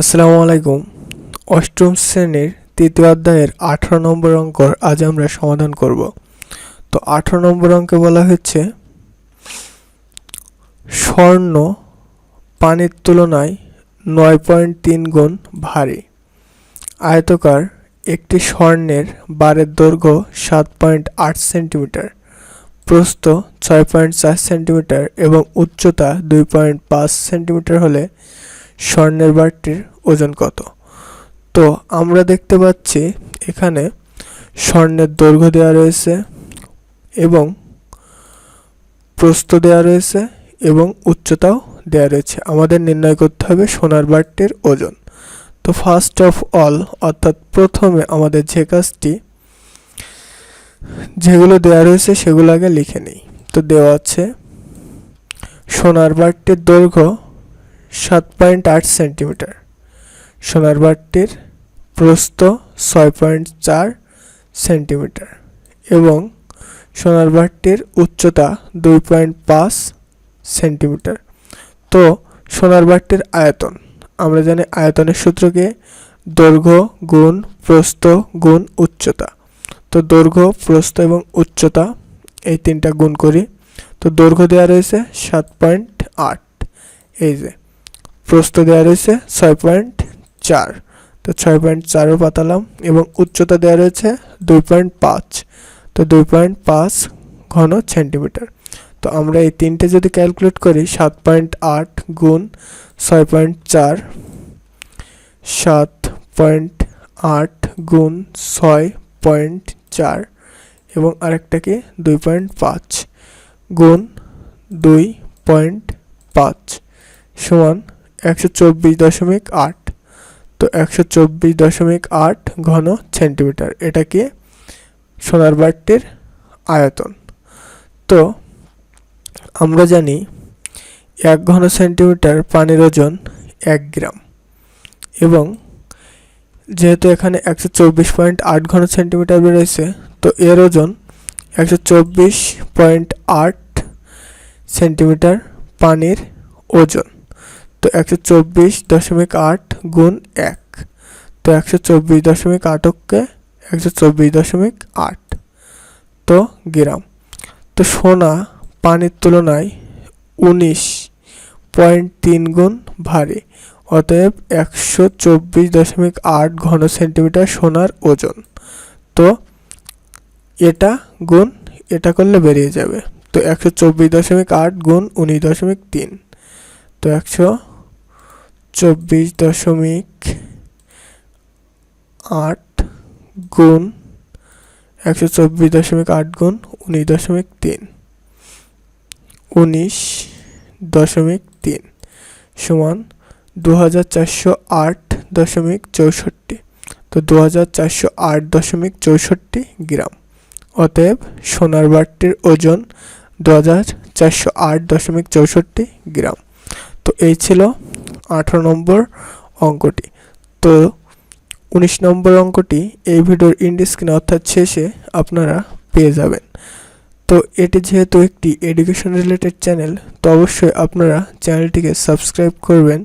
আসসালামু আলাইকুম। অষ্টম শ্রেণির তৃতীয় অধ্যায়ের আঠারো নম্বর অঙ্কর আজ আমরা সমাধান করব। তো আঠারো নম্বর অঙ্কে বলা হচ্ছে, স্বর্ণ পানির তুলনায় নয় পয়েন্ট তিন গুণ ভারী। আয়তকার একটি স্বর্ণের বারের দৈর্ঘ্য সাত পয়েন্ট আট সেন্টিমিটার, প্রস্থ ছয় পয়েন্ট চার সেন্টিমিটার এবং উচ্চতা দুই পয়েন্ট পাঁচ সেন্টিমিটার হলে স্বর্ণের বারটির ওজন কত? তো আমরা দেখতে পাচ্ছি এখানে স্বর্ণের দৈর্ঘ্য দেওয়া রয়েছে এবং প্রস্থ দেওয়া রয়েছে এবং উচ্চতাও দেওয়া রয়েছে। আমাদের নির্ণয় করতে হবে সোনার বারটির ওজন। তো ফার্স্ট অফ অল অর্থাৎ প্রথমে আমাদের যে কাজটি, যেগুলো দেওয়া রয়েছে সেগুলো আগে লিখে নিই। তো দেওয়া আছে, সোনার বারটির দৈর্ঘ্য সাত পয়েন্ট আট সেন্টিমিটার। সোনার বারটির প্রস্থ ছয় পয়েন্ট চার সেন্টিমিটার এবং সোনার বারটির উচ্চতা দুই পয়েন্ট পাঁচ সেন্টিমিটার। তো সোনার বারটির আয়তন, আমরা জানি আয়তনের সূত্রকে দৈর্ঘ্য গুণ প্রস্থ গুণ উচ্চতা। তো, দৈর্ঘ্য, প্রস্থ এবং উচ্চতা এই তিনটা গুণ করি। তো, দৈর্ঘ্য দেওয়া রয়েছে সাত পয়েন্ট আট। এই যে প্রস্থ দেওয়া রয়েছে ছয় পয়েন্ট চার। তো ছয় পয়েন্ট চারও পাতালাম এবং উচ্চতা দেওয়া রয়েছে দুই পয়েন্ট পাঁচ। তো দুই পয়েন্ট পাঁচ ঘন সেন্টিমিটার তো আমরা এই তিনটে যদি ক্যালকুলেট করি, সাত পয়েন্ট আট গুণ ছয় পয়েন্ট চার, সাত পয়েন্ট আট গুণ ছয় পয়েন্ট চার এবং আরেকটাকে দুই পয়েন্ট পাঁচ গুণ দুই পয়েন্ট পাঁচ সমান একশো চব্বিশ দশমিক আট। তো একশো চব্বিশ দশমিক আট ঘন সেন্টিমিটার এটা কি সোনার বারটির আয়তন। তো আমরা জানি এক ঘন সেন্টিমিটার পানির ওজন এক গ্রাম এবং যেহেতু এখানে একশো চব্বিশ পয়েন্ট আট ঘন সেন্টিমিটার বেরোয়েছে তো এর ওজন একশো চব্বিশ পয়েন্ট আট সেন্টিমিটার পানির ওজন। তো একশো চব্বিশ দশমিক আট গুণ এক। তো একশো চব্বিশ দশমিক আটককে একশো চব্বিশ দশমিক আট। তো গ্রাম। তো সোনা পানির তুলনায় উনিশ পয়েন্ট তিন গুণ ভারী। অতএব একশো চব্বিশ দশমিক আট ঘন সেন্টিমিটার সোনার ওজন। তো এটা গুণ, এটা করলে বেরিয়ে যাবে। তো একশো চব্বিশ দশমিক আট গুণ উনিশ দশমিক তিন। তো একশো চব্বিশ দশমিক আট গুণ একশো চব্বিশ দশমিক আট গুণ উনিশ দশমিক তিন। উনিশ দশমিক তিন সমান দু হাজার চারশো আট দশমিক চৌষট্টি। তো দু হাজার চারশো আট দশমিক চৌষট্টি গ্রাম। অতএব সোনার বারটির ওজন দু হাজার চারশো আট দশমিক চৌষট্টি গ্রাম। তো এই ছিল আঠারো নম্বর অঙ্কটি। তো উনিশ নম্বর অঙ্কটি এই ভিডিওর ইন্ড স্ক্রিনে অর্থাৎ শেষে আপনারা পেয়ে যাবেন। তো এটি যেহেতু একটি এডুকেশন রিলেটেড চ্যানেল তো অবশ্যই আপনারা চ্যানেলটিকে সাবস্ক্রাইব করবেন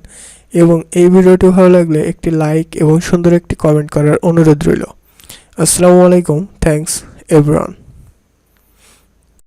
এবং এই ভিডিওটি ভালো লাগলে একটি লাইক এবং সুন্দর একটি কমেন্ট করার অনুরোধ রইল। আসসালামু আলাইকুম থ্যাংকস এভরিওয়ান